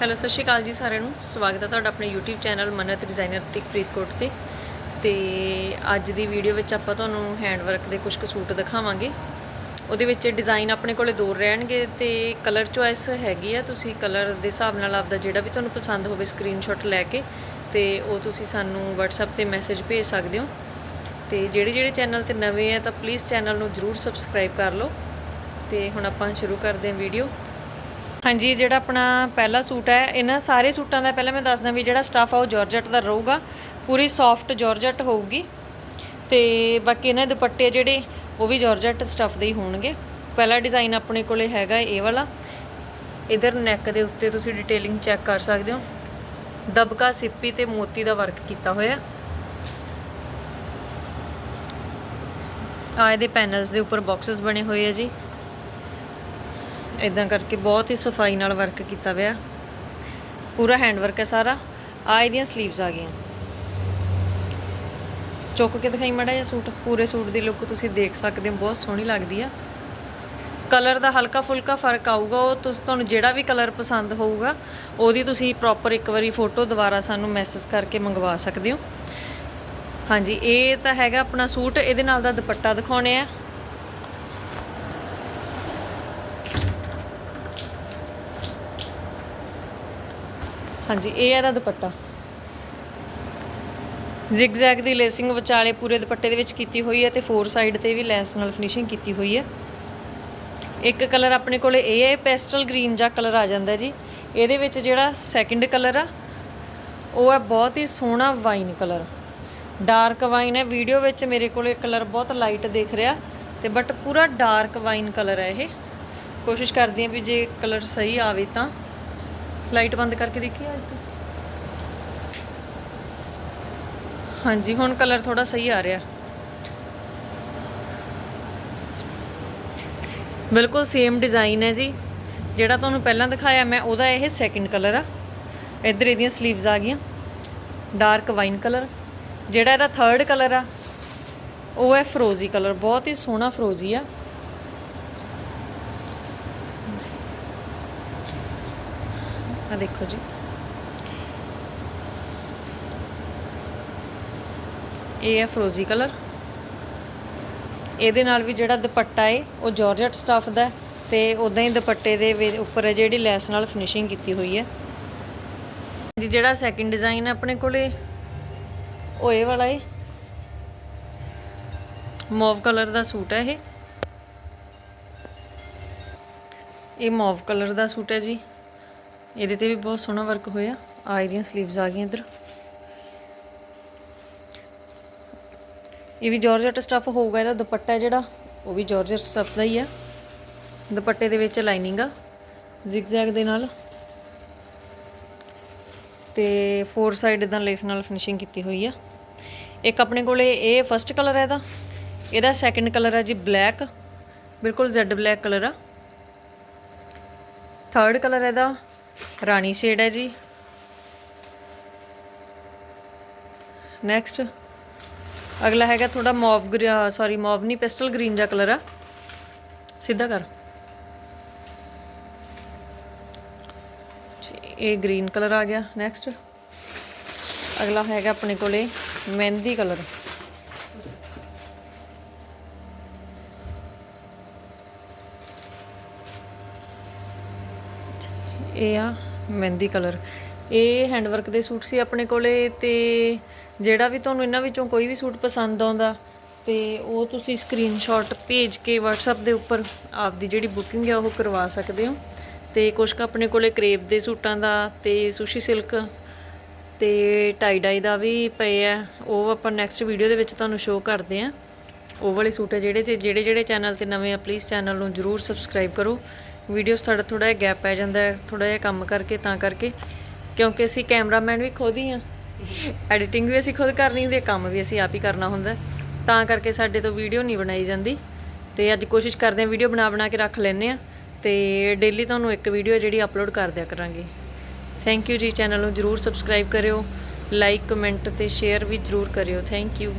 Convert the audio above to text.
Hello, ਸਤਿ ਸ਼੍ਰੀ ਅਕਾਲ ਜੀ ਸਾਰਿਆਂ ਨੂੰ। ਸਵਾਗਤ ਹੈ ਤੁਹਾਡਾ ਆਪਣੇ YouTube channel Mannat designer boutique Faridkot ਤੇ। ਤੇ ਅੱਜ ਦੀ ਵੀਡੀਓ ਵਿੱਚ ਆਪਾਂ ਤੁਹਾਨੂੰ ਹੈਂਡ ਵਰਕ ਦੇ ਕੁਝ ਕੁ ਸੂਟ ਦਿਖਾਵਾਂਗੇ। ਉਹਦੇ ਵਿੱਚ ਡਿਜ਼ਾਈਨ ਆਪਣੇ ਕੋਲੇ ਦੋ ਰਹਿਣਗੇ ਤੇ ਕਲਰ ਚੁਆਇਸ ਹੈਗੀ ਆ। ਤੁਸੀਂ ਕਲਰ ਦੇ ਹਿਸਾਬ ਨਾਲ ਆਪਦਾ ਜਿਹੜਾ ਵੀ ਤੁਹਾਨੂੰ ਪਸੰਦ ਹੋਵੇ ਸਕਰੀਨਸ਼ਾਟ ਲੈ ਕੇ ਤੇ ਉਹ ਤੁਸੀਂ ਸਾਨੂੰ WhatsApp ਤੇ ਮੈਸੇਜ ਭੇਜ ਸਕਦੇ ਹੋ। ਤੇ ਜਿਹੜੇ ਜਿਹੜੇ ਚੈਨਲ ਤੇ ਨਵੇਂ ਆ ਤਾਂ ਪਲੀਜ਼ ਚੈਨਲ ਨੂੰ ਜਰੂਰ ਸਬਸਕ੍ਰਾਈਬ ਕਰ ਲਓ। ਤੇ ਹੁਣ ਆਪਾਂ ਸ਼ੁਰੂ ਕਰਦੇ ਹਾਂ ਵੀਡੀਓ ਹਾਂਜੀ, ਜਿਹੜਾ ਆਪਣਾ ਪਹਿਲਾ ਸੂਟ ਹੈ, ਇਹਨਾਂ ਸਾਰੇ ਸੂਟਾਂ ਦਾ ਪਹਿਲਾਂ ਮੈਂ ਦੱਸਦਾ ਵੀ ਜਿਹੜਾ ਸਟਫ ਆ ਉਹ ਜਾਰਜਟ ਦਾ ਰਹੂਗਾ। ਪੂਰੀ ਸੌਫਟ ਜਾਰਜਟ ਹੋਊਗੀ। ਤੇ ਬਾਕੀ ਇਹਨਾਂ ਦੇ ਦੁਪੱਟੇ ਜਿਹੜੇ, ਉਹ ਵੀ ਜਾਰਜਟ ਸਟਫ ਦੇ ਹੀ ਹੋਣਗੇ। ਪਹਿਲਾ ਡਿਜ਼ਾਈਨ ਆਪਣੇ ਕੋਲੇ ਹੈਗਾ ਇਹ ਵਾਲਾ। ਇਧਰ ਨੈਕ ਦੇ ਉੱਤੇ ਤੁਸੀਂ ਡਿਟੇਲਿੰਗ ਚੈੱਕ ਕਰ ਸਕਦੇ ਹੋ। ਦਬਕਾ ਸਿੱਪੀ ਤੇ ਮੋਤੀ ਦਾ ਵਰਕ ਕੀਤਾ ਹੋਇਆ। ਆ ਇਹਦੇ ਪੈਨਲਸ ਦੇ ਉੱਪਰ ਬਾਕਸਸ ਬਣੇ ਹੋਏ ਆ ਜੀ। ਇਦਾਂ ਕਰਕੇ ਬਹੁਤ ਹੀ ਸਫ਼ਾਈ ਨਾਲ ਵਰਕ ਕੀਤਾ ਹੋਇਆ ਪੂਰਾ ਹੈਂਡ ਵਰਕ ਹੈ ਸਾਰਾ। ਆ ਇਹਦੀਆਂ 슬ੀਵਸ ਆ ਗਈਆਂ। ਚੁੱਕ ਕੇ ਦਿਖਾਈ ਮੜਾ ਜਿਹਾ ਸੂਟ। ਪੂਰੇ ਸੂਟ ਦੀ ਲੁੱਕ ਤੁਸੀਂ ਦੇਖ ਸਕਦੇ ਹੋ, ਬਹੁਤ ਸੋਹਣੀ ਲੱਗਦੀ ਆ। ਕਲਰ ਦਾ ਹਲਕਾ ਫੁਲਕਾ ਫ਼ਰਕ ਆਊਗਾ, ਉਹ ਤੁਸੀਂ, ਤੁਹਾਨੂੰ ਜਿਹੜਾ ਵੀ ਕਲਰ ਪਸੰਦ ਹੋਊਗਾ, ਉਹਦੀ ਤੁਸੀਂ ਪ੍ਰੋਪਰ ਇੱਕ ਵਾਰੀ ਫੋਟੋ ਦੁਬਾਰਾ ਸਾਨੂੰ ਮੈਸੇਜ ਕਰਕੇ ਮੰਗਵਾ ਸਕਦੇ ਹੋ। ਹਾਂਜੀ, ਇਹ ਤਾਂ ਹੈਗਾ ਆਪਣਾ ਸੂਟ। ਇਹਦੇ ਨਾਲ ਦਾ ਦੁਪੱਟਾ ਦਿਖਾਉਣੇ ਆ। ਹਾਂਜੀ, ਇਹ ਹੈ ਇਹਦਾ ਦੁਪੱਟਾ। ਜ਼ਿਗਜ਼ੈਗ ਦੀ ਲੇਸਿੰਗ ਵਿਚਾਲੇ ਪੂਰੇ ਦੁਪੱਟੇ ਦੇ ਵਿੱਚ ਕੀਤੀ ਹੋਈ ਹੈ ਤੇ ਫੋਰ ਸਾਈਡ ਤੇ ਵੀ ਲੈਸ ਨਾਲ ਫਿਨਿਸ਼ਿੰਗ ਕੀਤੀ ਹੋਈ ਹੈ। ਇੱਕ ਕਲਰ ਆਪਣੇ ਕੋਲੇ ਇਹ ਹੈ ਪੈਸਟਲ ਗ੍ਰੀਨ ਜਾਂ ਕਲਰ ਆ ਜਾਂਦਾ ਜੀ। ਇਹਦੇ ਵਿੱਚ ਜਿਹੜਾ ਸੈਕਿੰਡ ਕਲਰ ਆ, ਉਹ ਹੈ ਬਹੁਤ ਹੀ ਸੋਹਣਾ ਵਾਈਨ ਕਲਰ ਡਾਰਕ ਵਾਈਨ ਹੈ ਵੀਡੀਓ ਵਿੱਚ ਮੇਰੇ ਕੋਲੇ ਕਲਰ ਬਹੁਤ ਲਾਈਟ ਦਿਖ ਰਿਹਾ ਤੇ ਬਟ ਪੂਰਾ ਡਾਰਕ ਵਾਈਨ ਕਲਰ ਹੈ ਇਹ। ਕੋਸ਼ਿਸ਼ ਕਰਦੀ ਹਾਂ ਵੀ ਜੇ ਕਲਰ ਸਹੀ ਆਵੇ ਤਾਂ। ਲਾਈਟ ਬੰਦ ਕਰਕੇ ਦੇਖੀ ਅੱਜ ਹਾਂਜੀ, ਹੁਣ ਕਲਰ ਥੋੜਾ ਸਹੀ ਆ ਰਿਹਾ। ਬਿਲਕੁਲ ਸੇਮ ਡਿਜ਼ਾਈਨ ਹੈ ਜੀ। ਜਿਹੜਾ ਤੁਹਾਨੂੰ ਪਹਿਲਾਂ ਦਿਖਾਇਆ, ਮੈਂ ਉਹਦਾ ਇਹ ਸੈਕਿੰਡ ਕਲਰ ਆ। ਇੱਧਰ ਇਹਦੀਆਂ 슬ੀਵਸ ਆ ਗਈਆਂ। ਡਾਰਕ ਵਾਈਨ ਕਲਰ ਜਿਹੜਾ ਇਹਦਾ ਥਰਡ ਕਲਰ ਆ, ਉਹ ਹੈ ਫਰੋਜ਼ੀ ਕਲਰ ਬਹੁਤ ਹੀ ਸੋਹਣਾ ਫਰੋਜ਼ੀ ਆ। ਆ ਦੇਖੋ ਜੀ। ਇਹ ਹੈ ਫਰੋਜ਼ੀ ਕਲਰ ਇਹਦੇ ਨਾਲ ਵੀ ਜਿਹੜਾ ਦੁਪੱਟਾ ਏ, ਉਹ ਜਾਰਜਟ ਸਟਫ ਦਾ ਹੈ ਤੇ ਉਦਾਂ ਹੀ ਦੁਪੱਟੇ ਦੇ ਉੱਪਰ ਹੈ ਜਿਹੜੀ ਲੈਸ ਨਾਲ ਫਿਨਿਸ਼ਿੰਗ ਕੀਤੀ ਹੋਈ ਹੈ। ਜੀ ਜਿਹੜਾ ਸੈਕਿੰਡ ਡਿਜ਼ਾਈਨ ਹੈ ਆਪਣੇ ਕੋਲੇ, ਉਹ ਇਹ ਵਾਲਾ ਏ। ਮੌਵ ਕਲਰ ਦਾ ਸੂਟ ਹੈ ਇਹ। ਇਹ ਮੌਵ ਕਲਰ ਦਾ ਸੂਟ ਹੈ ਜੀ। ਇਹਦੇ ਤੇ ਵੀ ਬਹੁਤ ਸੋਹਣਾ ਵਰਕ ਹੋਇਆ। ਆ ਇਹਦੀਆਂ 슬ੀਵਸ ਆ ਗਈਆਂ ਇੱਧਰ। ਇਹ ਵੀ ਜਾਰਜਟ ਸਟਫ ਹੋਊਗਾ, ਇਹਦਾ ਦੁਪੱਟਾ ਜਿਹੜਾ, ਉਹ ਵੀ ਜਾਰਜਟ ਸਟੱਫ ਦਾ ਹੀ ਆ। ਦੁਪੱਟੇ ਦੇ ਵਿੱਚ ਲਾਈਨਿੰਗ ਆ ਜ਼ਿਗਜ਼ੈਗ ਦੇ ਨਾਲ। ਤੇ ਫੋਰ ਸਾਈਡ ਇਦਾਂ ਲੇਸ ਨਾਲ ਫਿਨਿਸ਼ਿੰਗ ਕੀਤੀ ਹੋਈ ਆ। ਇੱਕ ਆਪਣੇ ਕੋਲੇ ਇਹ ਫਰਸਟ ਕਲਰ ਹੈ ਇਹਦਾ। ਇਹਦਾ ਸੈਕੰਡ ਕਲਰ ਹੈ ਜੀ ਬਲੈਕ ਬਿਲਕੁਲ ਜ਼ੈਡ ਬਲੈਕ ਕਲਰ ਆ। ਥਰਡ ਕਲਰ ਇਹਦਾ। ਰਾਣੀ ਸ਼ੇਡ ਹੈ ਜੀ। ਨੈਕਸਟ ਅਗਲਾ ਹੈਗਾ ਥੋੜਾ ਮੌਵ ਸੌਰੀ ਮੌਵ ਨਹੀਂ, ਪੈਸਟਲ ਗ੍ਰੀਨ ਜਿਹਾ ਕਲਰ ਆ। ਸਿੱਧਾ ਕਰ। ਇਹ ਗ੍ਰੀਨ ਕਲਰ ਆ ਗਿਆ। ਨੈਕਸਟ ਅਗਲਾ ਹੈਗਾ ਆਪਣੇ ਕੋਲੇ ਮਹਿੰਦੀ ਕਲਰ ਇਹ ਆ ਮਹਿੰਦੀ ਕਲਰ। ਇਹ ਹੈਂਡਵਰਕ ਦੇ ਸੂਟ ਸੀ ਆਪਣੇ ਕੋਲੇ ਤੇ ਜਿਹੜਾ ਵੀ ਤੁਹਾਨੂੰ ਇਹਨਾਂ ਵਿੱਚੋਂ ਕੋਈ ਵੀ ਸੂਟ ਪਸੰਦ ਆਉਂਦਾ ਤੇ ਉਹ ਤੁਸੀਂ ਸਕਰੀਨਸ਼ਾਟ ਭੇਜ ਕੇ WhatsApp ਦੇ ਉੱਪਰ ਆਪਦੀ ਜਿਹੜੀ ਬੁਕਿੰਗ ਹੈ ਉਹ ਕਰਵਾ ਸਕਦੇ ਹੋ। ਤੇ ਕੁਝ ਕੁ ਆਪਣੇ ਕੋਲੇ ਕਰੇਪ ਦੇ ਸੂਟਾਂ ਦਾ ਤੇ ਸੁਸ਼ੀ ਸਿਲਕ ਤੇ ਟਾਈ ਡਾਈ ਦਾ ਵੀ ਪਏ ਆ। ਉਹ ਆਪਾਂ ਨੈਕਸਟ ਵੀਡੀਓ ਦੇ ਵਿੱਚ ਤੁਹਾਨੂੰ ਸ਼ੋਅ ਕਰਦੇ ਆ। ਉਹ ਵਾਲੇ ਸੂਟ ਹੈ ਜਿਹੜੇ ਤੇ ਜਿਹੜੇ ਜਿਹੜੇ ਚੈਨਲ ਤੇ ਨਵੇਂ ਆ ਪਲੀਜ਼ ਚੈਨਲ ਨੂੰ ਜਰੂਰ ਸਬਸਕ੍ਰਾਈਬ ਕਰੋ। ਵੀਡੀਓਸ ਸਾਡਾ ਥੋੜਾ ਜਿਹਾ ਗੈਪ ਪੈ ਜਾਂਦਾ ਹੈ ਥੋੜਾ ਜਿਹਾ ਕੰਮ ਕਰਕੇ, ਤਾਂ ਕਰਕੇ। ਕਿਉਂਕਿ ਅਸੀਂ ਕੈਮਰਾਮੈਨ ਵੀ ਖੁਦ ਹੀ ਆ ਐਡੀਟਿੰਗ ਵੀ ਅਸੀਂ ਖੁਦ ਕਰਨੀ ਹੁੰਦੀ ਕੰਮ ਵੀ ਅਸੀਂ ਆਪ ਹੀ ਕਰਨਾ ਹੁੰਦਾ ਤਾਂ ਕਰਕੇ ਸਾਡੇ ਤੋਂ ਵੀਡੀਓ ਨਹੀਂ ਬਣਾਈ ਜਾਂਦੀ। ਤੇ ਅੱਜ ਕੋਸ਼ਿਸ਼ ਕਰਦੇ ਹਾਂ, ਵੀਡੀਓ ਬਣਾ ਬਣਾ ਕੇ ਰੱਖ ਲੈਨੇ ਆ ਤੇ ਡੇਲੀ ਤੁਹਾਨੂੰ ਇੱਕ ਵੀਡੀਓ ਜਿਹੜੀ ਅਪਲੋਡ ਕਰ ਦਿਆ ਕਰਾਂਗੇ। ਥੈਂਕ ਯੂ ਜੀ ਚੈਨਲ ਨੂੰ ਜਰੂਰ ਸਬਸਕ੍ਰਾਈਬ ਕਰਿਓ। ਲਾਈਕ ਕਮੈਂਟ ਤੇ ਸ਼ੇਅਰ ਵੀ ਜਰੂਰ ਕਰਿਓ। Thank you